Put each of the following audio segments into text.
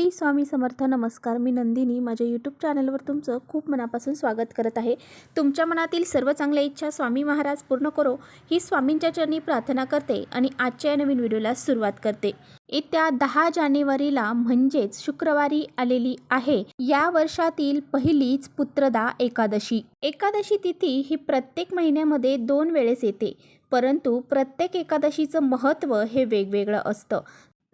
श्री स्वामी समर्थ नमस्कार मी नंदिनी. माझ्या यूट्यूब चॅनलवर तुमचं खूप मनापासून स्वागत करत आहे. तुमच्या मनातील सर्व चांगल्या इच्छा स्वामी महाराज पूर्ण करो ही स्वामींच्या चरणी प्रार्थना करते आणि आजच्या या नवीन व्हिडिओला सुरुवात करते. येत्या दहा जानेवारीला म्हणजेच शुक्रवारी आलेली आहे. या वर्षातील पहिलीच पुत्रदा एकादशी. एकादशी तिथी ही प्रत्येक महिन्यामध्ये दोन वेळेस येते परंतु प्रत्येक एकादशीचं महत्त्व हे वेगवेगळं असतं.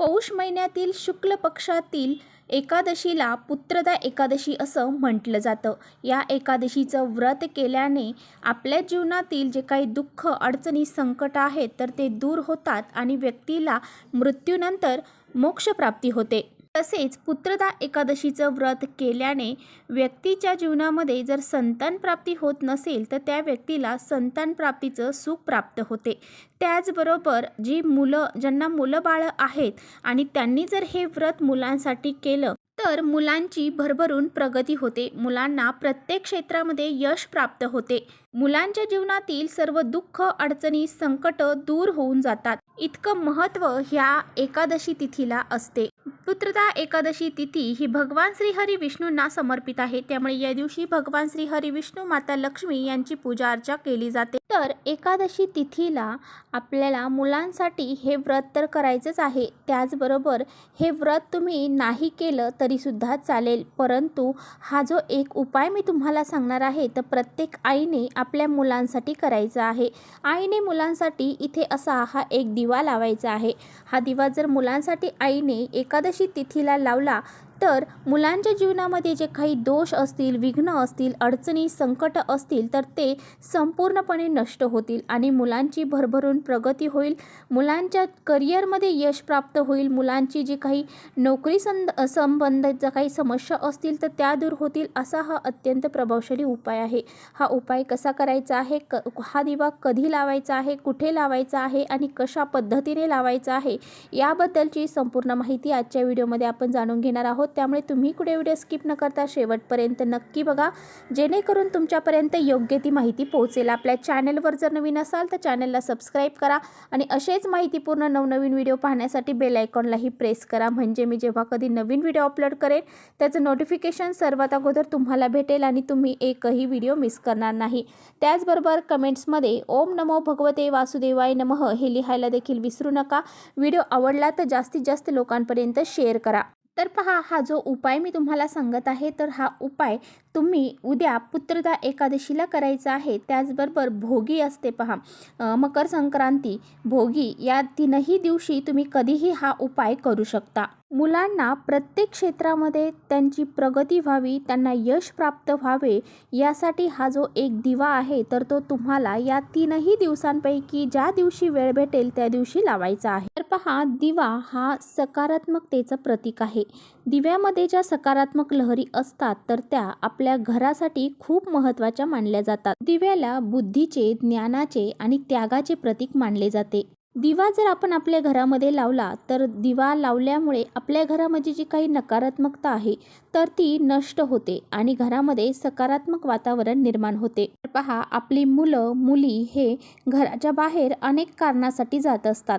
पौष महिन्यातील शुक्ल पक्षातील एकादशीला पुत्रदा एकादशी असं म्हटलं जातं. या एकादशीचं व्रत केल्याने आपल्या जीवनातील जे काही दुःख अडचणी संकट आहेत तर ते दूर होतात आणि व्यक्तीला मृत्यूनंतर मोक्षप्राप्ती होते. तसेच पुत्रदा एकादशीचं व्रत केल्याने व्यक्तीच्या जीवनामध्ये जर संतान प्राप्ती होत नसेल तर त्या व्यक्तीला संतान प्राप्तीचं सुख प्राप्त होते. त्याचबरोबर जी मुलं ज्यांना मुलं बाळं आहेत आणि त्यांनी जर हे व्रत मुलांसाठी केलं तर मुलांची भरभरून प्रगती होते. मुलांना प्रत्येक क्षेत्रामध्ये यश प्राप्त होते. मुलांच्या जीवनातील सर्व दुःख अडचणी संकट दूर होऊन जातात. इतकं महत्त्व ह्या एकादशी तिथीला असते. पुत्रता एकादशी तिथी ही भगवान श्रीहरी विष्णूंना समर्पित आहे. त्यामुळे या दिवशी भगवान श्रीहरी विष्णू माता लक्ष्मी यांची पूजा अर्चा केली जाते. तर एकादशी तिथीला आपल्याला मुलांसाठी हे व्रत तर करायचंच आहे. त्याचबरोबर हे व्रत तुम्ही नाही केलं तरीसुद्धा चालेल. परंतु हा जो एक उपाय मी तुम्हाला सांगणार आहे तर प्रत्येक आईने आपल्या मुलांसाठी करायचा आहे. आईने मुलांसाठी इथे असा हा एक दिवा लावायचा आहे. हा दिवा जर मुलांसाठी आईने एकादशी तिथीला लावला तर मुलांच्या जीवनामध्ये जे काही दोष असतील विघ्न असतील अडचणी संकट असतील तर ते संपूर्णपणे नष्ट होतील आणि मुलांची भरभरून प्रगती होईल. मुलांच्या करिअरमध्ये यश प्राप्त होईल. मुलांची जी काही नोकरी संद संबंधित ज्या काही समस्या असतील तर त्या दूर होतील असा हा अत्यंत प्रभावशाली उपाय आहे. हा उपाय कसा करायचा आहे? क हा दिवा कधी लावायचा आहे? कुठे लावायचा आहे? आणि कशा पद्धतीने लावायचा आहे? याबद्दलची संपूर्ण माहिती आजच्या व्हिडिओमध्ये आपण जाणून घेणार आहोत. त्यामुळे तुम्ही कुठे व्हिडिओ स्किप न करता शेवटपर्यंत नक्की बघा. जेणेकरून तुमच्यापर्यंत योग्य ती माहिती पोहोचेल. आपल्या चॅनलवर जर नवीन असाल तर चॅनलला सबस्क्राईब करा आणि असेच माहितीपूर्ण नवनवीन व्हिडिओ पाहण्यासाठी बेल आयकॉनलाही प्रेस करा. म्हणजे मी जेव्हा कधी नवीन व्हिडिओ अपलोड करेन त्याचं नोटिफिकेशन सर्वात अगोदर तुम्हाला भेटेल आणि तुम्ही एकही व्हिडिओ मिस करणार नाही. त्याचबरोबर कमेंट्समध्ये ओम नमो भगवते वासुदेवाय नमः हे लिहायला देखील विसरू नका. व्हिडिओ आवडला तर जास्तीत जास्त लोकांपर्यंत शेअर करा. तर पहा हा जो उपाय मी तुम्हाला सांगत आहे तर हा उपाय तुम्ही उद्या पुत्रदा एकादशीला करायचा आहे. त्याचबरोबर भोगी असते पहा. मकर संक्रांती भोगी या तीनही दिवशी तुम्ही कधीही हा उपाय करू शकता. मुलांना प्रत्येक क्षेत्रामध्ये त्यांची प्रगती व्हावी त्यांना यश प्राप्त व्हावे यासाठी हा जो एक दिवा आहे तर तो तुम्हाला या तीनही दिवसांपैकी ज्या दिवशी वेळ भेटेल त्या दिवशी लावायचा आहे. तर पहा दिवा हा सकारात्मकतेचं प्रतीक आहे. दिव्यामध्ये ज्या सकारात्मक लहरी असतात तर त्या आपल्या घरासाठी खूप महत्त्वाच्या मानल्या जातात. दिव्याला बुद्धीचे ज्ञानाचे आणि त्यागाचे प्रतीक मानले जाते. दिवा जर आपण आपल्या घरामध्ये लावला तर दिवा लावल्यामुळे आपल्या घरामध्ये जी काही नकारात्मकता आहे तर ती नष्ट होते आणि घरामध्ये सकारात्मक वातावरण निर्माण होते. पहा आपली मुलं मुली हे घराच्या बाहेर अनेक कारणासाठी जात असतात.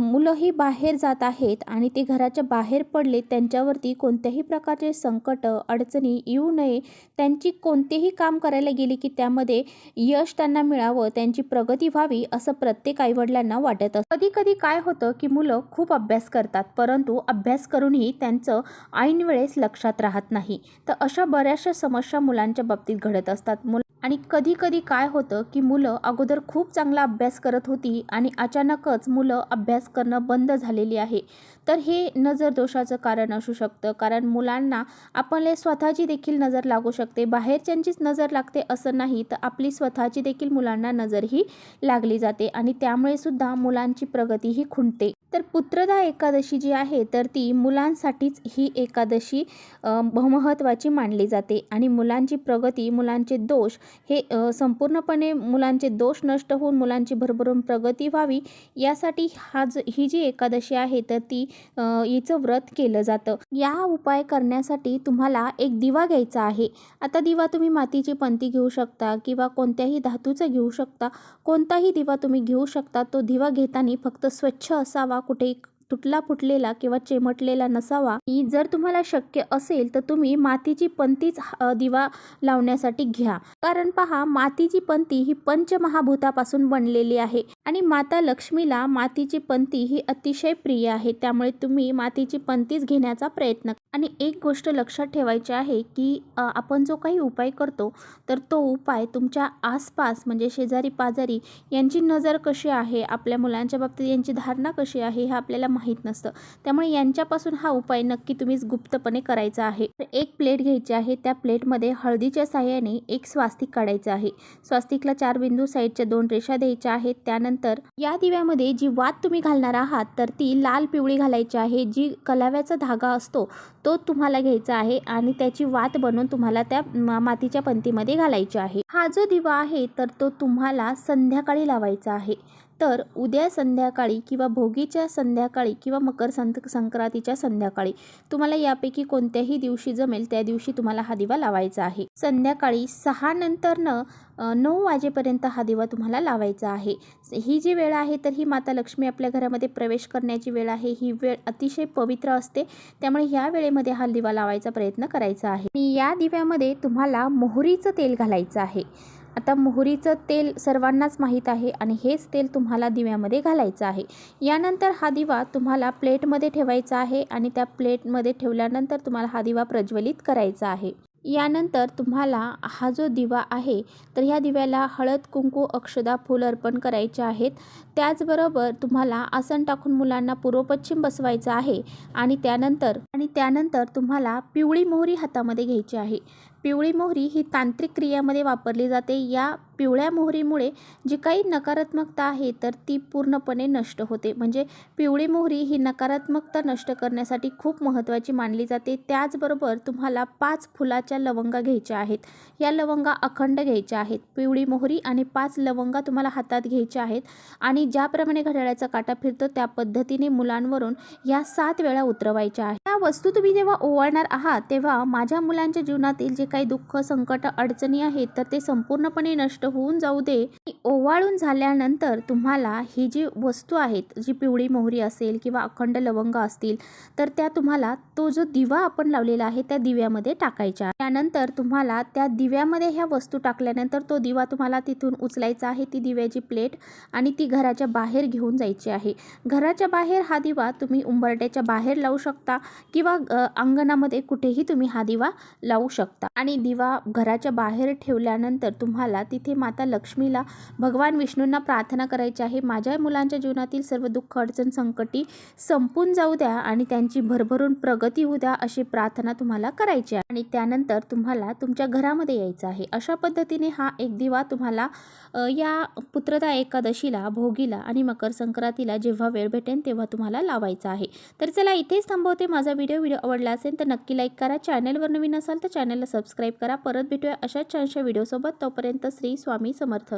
मुलं ही बाहेर जात आहेत आणि ते घराच्या बाहेर पडले त्यांच्यावरती कोणत्याही प्रकारचे संकट अडचणी येऊ नये. त्यांची कोणतेही काम करायला गेली की त्यामध्ये यश त्यांना मिळावं त्यांची प्रगती व्हावी असं प्रत्येक आईवडिलांना वाटत असतं. कधी कधी काय होतं की मुलं खूप अभ्यास करतात परंतु अभ्यास करूनही त्यांचं ऐन वेळेस लक्षात राहत नाही. तर अशा बऱ्याचशा समस्या मुलांच्या बाबतीत घडत असतात. आणि कधी कधी काय होतं की मुलं अगोदर खूप चांगला अभ्यास करत होती आणि अचानकच मुलं अभ्यास करणं बंद झालेली आहे. तर हे नजर दोषाचं कारण असू शकतं. कारण मुलांना आपले स्वतःची देखील नजर लागू शकते. बाहेरच्यांचीच नजर लागते असं नाही तर आपली स्वतःची देखील मुलांना नजर ही लागली जाते आणि त्यामुळे सुद्धा मुलांची प्रगती ही खुंटते. तर पुत्रदा एकादशी जी आहे तर ती मुलांसाठीच ही एकादशी महत्त्वाची मानली जाते. आणि मुलांची प्रगती मुलांचे दोष हे संपूर्णपणे मुलांचे दोष नष्ट होऊन मुलांची भरभरून प्रगती व्हावी यासाठी हा ज ही जी एकादशी आहे तर ती हिचं व्रत केलं जातं. या उपाय करण्यासाठी तुम्हाला एक दिवा घ्यायचा आहे. आता दिवा तुम्ही मातीची पंती घेऊ शकता किंवा कोणत्याही धातूचं घेऊ शकता. कोणताही दिवा तुम्ही घेऊ शकता तो दिवा घेताना फक्त स्वच्छ असावा कुठे तुटला फुटलेला किंवा चिमटलेला नसावा आणि जर तुम्हाला शक्य असेल तर तुम्ही मातीची पंतीच दिवा लावण्यासाठी घ्या. कारण पहा मातीची पंती ही पंचमहाभूतापासून बनलेली आहे आणि माता लक्ष्मीला मातीची पंती ही अतिशय प्रिय आहे. त्यामुळे तुम्ही मातीची पंतीच घेण्याचा प्रयत्न आणि एक गोष्ट लक्षात ठेवायची आहे की आपण जो काही उपाय करतो तर तो उपाय तुमच्या आसपास म्हणजे शेजारी पाजारी यांची नजर कशी आहे आपल्या मुलांच्या बाबतीत यांची धारणा कशी आहे हे आपल्याला माहीत नसतं. त्यामुळे यांच्यापासून हा उपाय नक्की तुम्हीच गुप्तपणे करायचा आहे. तर एक प्लेट घ्यायची आहे. त्या प्लेटमध्ये हळदीच्या साह्याने एक स्वास्तिक काढायचं आहे. स्वास्तिकला चार बिंदू साईडच्या दोन रेषा द्यायच्या आहेत. त्यानंतर या दिव्यामध्ये जी वात तुम्ही घालणार आहात तर ती लाल पिवळी घालायची आहे. जी कलाव्याचा धागा असतो तो तुम्हाला घ्यायचा आहे आणि त्याची वात बनवून तुम्हाला त्या मातीच्या पंतीमध्ये घालायची आहे. हा जो दिवा आहे तर तो तुम्हाला संध्याकाळी लावायचा आहे. तर उद्या संध्याकाळी किंवा भोगीच्या संध्याकाळी किंवा मकर संत संक्रांतीच्या संध्याकाळी तुम्हाला यापैकी कोणत्याही दिवशी जमेल त्या दिवशी तुम्हाला हा दिवा लावायचा आहे. संध्याकाळी सहा नंतरनं नऊ वाजेपर्यंत हा दिवा तुम्हाला लावायचा आहे. ही जी वेळ आहे तर ही माता लक्ष्मी आपल्या घरामध्ये प्रवेश करण्याची वेळ आहे. ही वेळ अतिशय पवित्र असते. त्यामुळे ह्या वेळेमध्ये हा दिवा लावायचा प्रयत्न करायचा आहे. या दिव्यामध्ये तुम्हाला मोहरीचं तेल घालायचं आहे. आता मोहरीचं तेल सर्वांनाच माहीत आहे आणि हेच तेल तुम्हाला दिव्यामध्ये घालायचं आहे. यानंतर हा दिवा तुम्हाला प्लेटमध्ये ठेवायचा आहे आणि त्या प्लेटमध्ये ठेवल्यानंतर तुम्हाला हा दिवा प्रज्वलित करायचा आहे. यानंतर तुम्हाला हा जो दिवा आहे तर ह्या दिव्याला हळद कुंकू अक्षदा फूल अर्पण करायचे आहेत. त्याचबरोबर तुम्हाला आसन टाकून मुलांना पूर्वपश्चिम बसवायचं आहे आणि त्यानंतर आणि त्यानंतर तुम्हाला पिवळी मोहरी हातामध्ये घ्यायची आहे. पिवळी मोहरी ही तांत्रिक क्रियामध्ये वापरली जाते. या पिवळ्या मोहरीमुळे जी काही नकारात्मकता आहे तर ती पूर्णपणे नष्ट होते. म्हणजे पिवळी मोहरी ही नकारात्मकता नष्ट करण्यासाठी खूप महत्त्वाची मानली जाते. त्याचबरोबर तुम्हाला पाच फुलाच्या लवंगा घ्यायच्या आहेत. या लवंगा अखंड घ्यायच्या आहेत. पिवळी मोहरी आणि पाच लवंगा तुम्हाला हातात घ्यायच्या आहेत. आणि ज्याप्रमाणे घड्याळाचा काटा फिरतो त्या पद्धतीने मुलांवरून या सात वेळा उतरवायच्या आहेत. या वस्तू तुम्ही जेव्हा ओवाळणार आहात तेव्हा माझ्या मुलांच्या जीवनातील जे काही दुःख संकट अडचणी आहेत तर ते संपूर्णपणे नष्ट होऊन जाऊ दे. ओवाळून झाल्यानंतर तुम्हाला ही जी वस्तू आहेत जी पिवळी मोहरी असेल किंवा अखंड लवंग असतील तर त्या तुम्हाला तो जो दिवा आपण लावलेला आहे त्या दिव्यामध्ये टाकायच्या. त्यानंतर तुम्हाला त्या दिव्यामध्ये ह्या वस्तू टाकल्यानंतर तो दिवा तुम्हाला तिथून उचलायचा आहे ती दिव्याची प्लेट आणि ती घराच्या बाहेर घेऊन जायची आहे. घराच्या बाहेर हा दिवा तुम्ही उंबरट्याच्या बाहेर लावू शकता किंवा अंगणामध्ये कुठेही तुम्ही हा दिवा लावू शकता. आणि दिवा घराच्या बाहेर ठेवल्यानंतर तुम्हाला तिथे माता लक्ष्मीला भगवान विष्णूंना प्रार्थना करायची आहे. माझ्या मुलांच्या जीवनातील सर्व दुःख अडचण संकटी संपून जाऊ द्या आणि त्यांची भरभरून प्रगती होऊ द्या अशी प्रार्थना तुम्हाला करायची आहे. आणि त्यानंतर तुम्हाला तुमच्या घरामध्ये यायचं आहे. अशा पद्धतीने हा एक दिवा तुम्हाला या पुत्रदा एकादशीला भोगीला आणि मकर संक्रांतीला जेव्हा वेळ भेटेल तेव्हा तुम्हाला लावायचा आहे. तर चला इथेच थांबवते. माझा व्हिडिओ व्हिडिओ आवडला असेल तर नक्की लाईक करा. चॅनलवर नवीन असाल तर चॅनलला सबस्क्राईब करा. परत भेटूया अशाच छानशा व्हिडिओसोबत तोपर्यंत श्री स्वामी समर्थ.